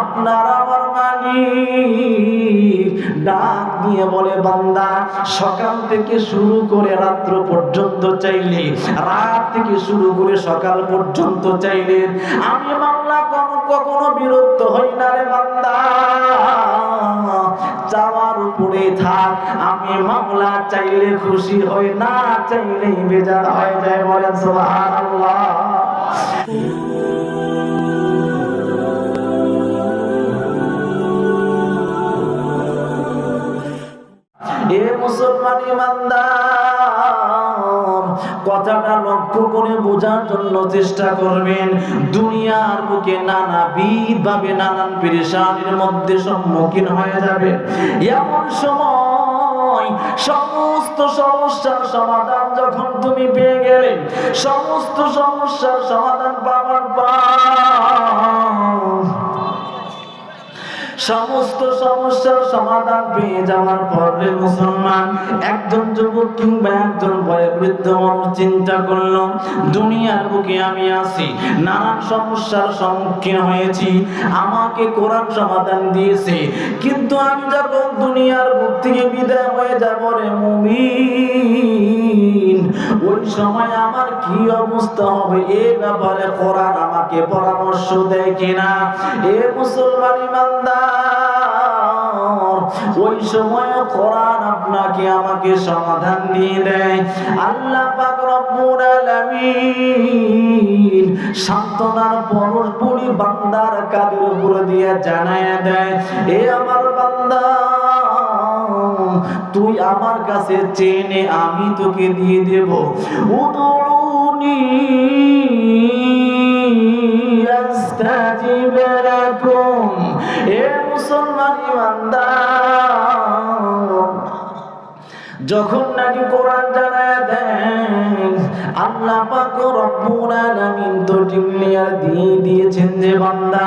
আপনার সকাল পর্যন্ত চাইলে, রাত থেকে শুরু করে সকাল পর্যন্ত চাইলে, আমি কখনো বিরক্ত হই না রে বান্দা। চাওয়ার উপরে থাক, আমি মামলা চাইলে খুশি হই, না চাইলেই বেজার হয়ে যায়, বলেন সুবহানাল্লাহ। কথাটা লক্ষ্য করে বোঝার জন্য চেষ্টা করবেন। দুনিয়ার বুকে নানাবিধ ভাবে নানান পেরেশানির মধ্যে সম্মুখীন হয়ে যাবে এমন সময় সমস্ত সমস্যার সমাধান যখন তুমি পেয়ে গেলে, সমস্ত সমস্যার সমাধান পাওয়ার পর সমস্ত সমস্যার সমাধান পেয়ে যাওয়ার পরে মুসলমান একজন যুবক কিংবা একজন বয়োবৃদ্ধ মানুষ চিন্তা করল, দুনিয়ার বুকে আমি আছি, নানান সমস্যার সম্মুখীন হয়েছি, আমাকে কোরআন সমাধান দিয়েছে, কিন্তু আমি যখন দুনিয়ার বুক থেকে বিদায় হয়ে যাব রে মুমিন। সময় আমার কি অবস্থা হবে? এ ব্যাপারে কোরআন আমাকে পরামর্শ দেয় কিনা? এ মুসলমান ইমানদার, ওই সময় কোরআন আপনাকে আমাকে সমাধান দিয়ে দেয়। আল্লাহ পাক রব্বুল আলামিন সান্তনার পরশ বুড়ি বান্দার কাদের উপর দিয়ে জানায় দেয়, এ আমার বান্দা তুই আমার কাছে চেনে আমি তোকে দিয়ে দেব। উদুনি যখন নাকি কোরআন জানায় দেন, আল্লাহ পাক রব্বুল আলামিন তো টিমলিয়ার দিয়ে যে বান্দা,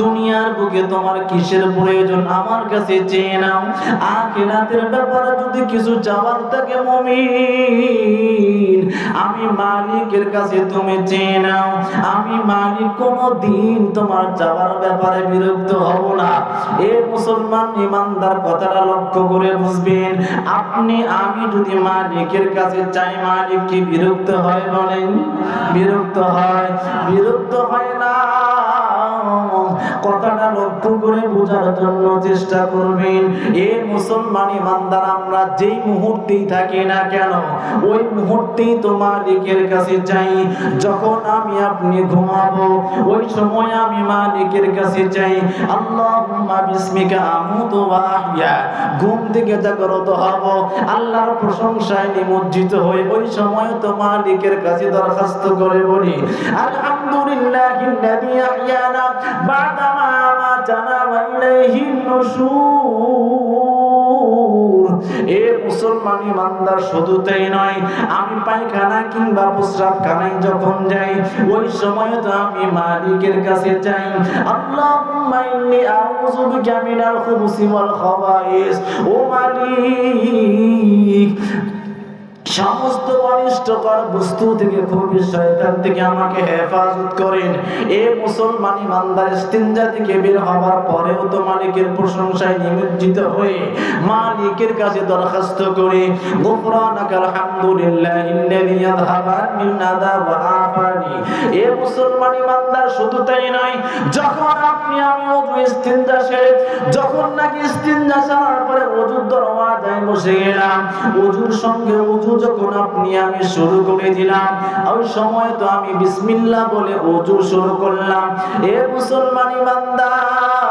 দুনিয়ার বুকে তোমার কিসের প্রয়োজন আমার কাছে চেয়ে নাও। আখিরাতের ব্যাপারে যদি কিছু চাওয়ার থাকে মুমিন, আমি মালিকের কাছে তুমি চেয়ে নাও। আমি মালিক, কোনো দিন তোমার চাওয়ার ব্যাপারে বিরক্ত হব না। এ মুসলমান ইমানদার কথাটা লক্ষ্য করে বুঝবেন, আপনি, আমি যদি মালিকের কাছে চাই, মালিক কি বিরক্ত হয় বলেন? বিরক্ত হয়। বিরক্ত হয় না। কথাটা লক্ষ্য করে বোঝার জন্য চেষ্টা করবেন। এ মুসলমান ইমানদার আমরা যেই মুহূর্তেই থাকি না কেন, ওই মুহূর্তেই তো মালিকের কাছে চাই যখন আমি আপনি ঘুমাবো, ওই সময় আমি মালিকের কাছে চাই আল্লাহুম্মা বিসমিকা আমুতু ওয়া আহইয়া ঘুম থেকে জাগ্রত হব। আল্লাহর প্রশংসায় নিমজ্জিত হই ওই সময় তো মালিকের কাছে দরখাস্ত করে বলি, আলহামদুলিল্লাহিল্লাযী আহইয়ানা বা'দা মা আমাতানা ওয়া ইলাইহিন নুশুর এ মুসলমান ইমানদার শুধু নয়, আমি পায়খানা কিংবা প্রস্রাব খানায় যখন যাই, ওই সময় তো আমি মালিকের কাছে যাই। আল্লাহুম্মা ইন্নী আউযু ও মালিক সমস্ত অনিষ্টকর বস্তু থেকে খুবই শয়তান থেকে আমাকে হেফাজত করেন। এ মুসলমান ইমানদার ইস্তিনজা থেকে বের হওয়ার পরেও তো মালিকের প্রশংসায় নিমজ্জিত হয়ে মালিকের কাছে দরখাস্ত করে। গুফরানাকা আলহামদুলিল্লাহিল্লাযী ইয়াযহাবু আন্নিল আযা ওয়া আফানি। এ মুসলমান ইমানদার শুধু তাই নয়, যখন আপনি আমি ওযু ইস্তিনজা সেরে, যখন নাকি ইস্তিনজা সারার পরে ওযুর দরওয়াজায় বসে গেলাম ওযুর সঙ্গে ওযু যখন আপনি আমি শুরু করে দিলাম ওই সময় তো আমি বিসমিল্লাহ বলে অজু শুরু করলাম। এ মুসলমানি ইমানদার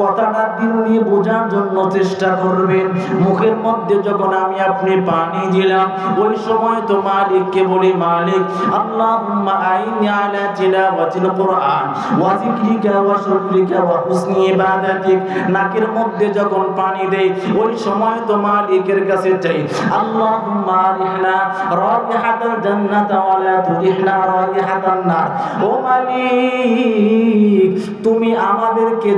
কথাটা দিল নিয়ে বোঝার জন্য চেষ্টা করবেন। মুখের মধ্যে যখন আমি আপনি পানি দিলাম, ওই সময় তো মালিককে বলি, মালিক নাকের মধ্যে যখন পানি ওই সময় তো মালিকের কাছে চাই, আল্লাহুম্মা ও মালিক, তুমি আমাদেরকে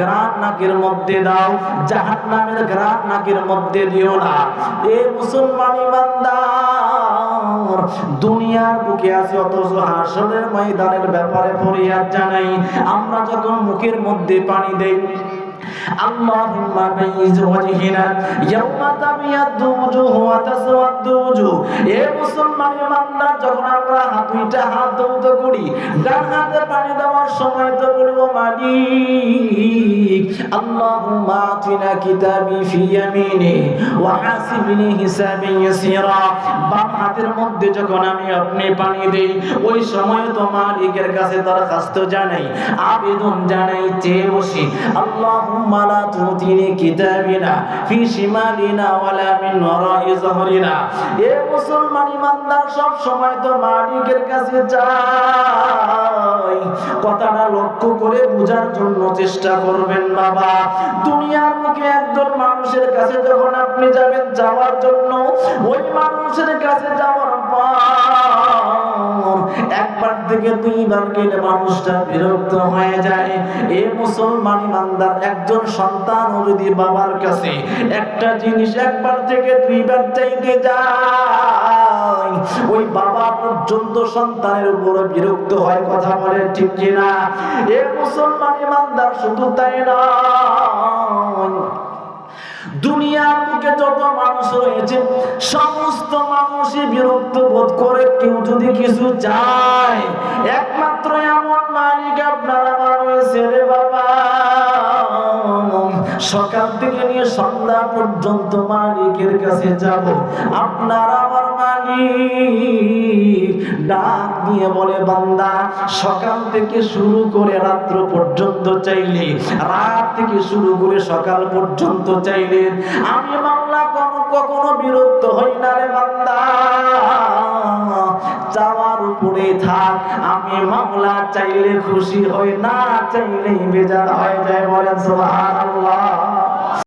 গ্রাম নাকের মধ্যে দাও, জাহান্নামের গ্রাম নাকের মধ্যে দিও না। এ মুসলমান ইমানদার, দুনিয়ার বুকে আছে, অথচ হাসরের ময়দানের ব্যাপারে ফরিয়াদ জানাই। আমরা যখন মুখের মধ্যে পানি দেই اللهم بيز وجهنا يوم تبيض وجوه وتسود وجوه এ মুসলমান ইমানদার যখন আমরা হাত দুইটা হাত দৌত করি ডান হাতে পানি দেওয়ার সময় তো বলবো মালিক আল্লাহুম্মা আতিনা কিতাবি ফি ইয়ামিনি ওয়া হাসিবনি হিসাবি ইয়াসিরা বাম হাতের মধ্যে যখন আমি আপনি পানি দেই ওই সময় তো মালিকের কাছে দরখাস্ত জানাই আবেদন জানাই চেয়ে বসি আল্লাহুম্মা লা তুতিনি কিতাবিনা ফি শিমালিনা ওয়ালা মিন ওয়ারাই যহরিনা এ মুসলমান ইমানদার সব সময় তো মালিকের কাছে যাই কথাটা লক্ষ্য করে বোঝার জন্য চেষ্টা করবেন বাবা। দুনিয়ার মুখে একজন মানুষের কাছে যখন আপনি যাবেন যাওয়ার জন্য, ওই মানুষের কাছে যাওয়ার পর একবার থেকে দুইবার গেলে মানুষটা বিরক্ত হয়ে যায়। এ মুসলমান ইমানদার একজন সন্তানও যদি বাবার কাছে একটা জিনিস একবার থেকে দুইবার চাইতে যায়, ওই বাবা পর্যন্ত সন্তানের উপর বিরক্ত হয় কথা বলে, ঠিক কিনা? এ মুসলমান ইমানদার শুধু তাই নয় দুনিয়ার দিকে যত মানুষ রয়েছে, সমস্ত মানুষই বিরক্ত বোধ করে কেউ যদি কিছু চায়। একমাত্র এমন মালিক রে বাবা। সকাল থেকে নিয়ে সন্ধ্যা পর্যন্ত মালিকের কাছে যাব। আপনার আমার মালিক ডাক দিয়ে বলে, বান্দা, সকাল থেকে শুরু করে রাত্র পর্যন্ত চাইলে, রাত থেকে শুরু করে সকাল পর্যন্ত চাইলে, আমি মামলা চাইলে খুশি হয় না চাইলেই বেজার হয়ে যায়। বলেন সুবহানাল্লাহ।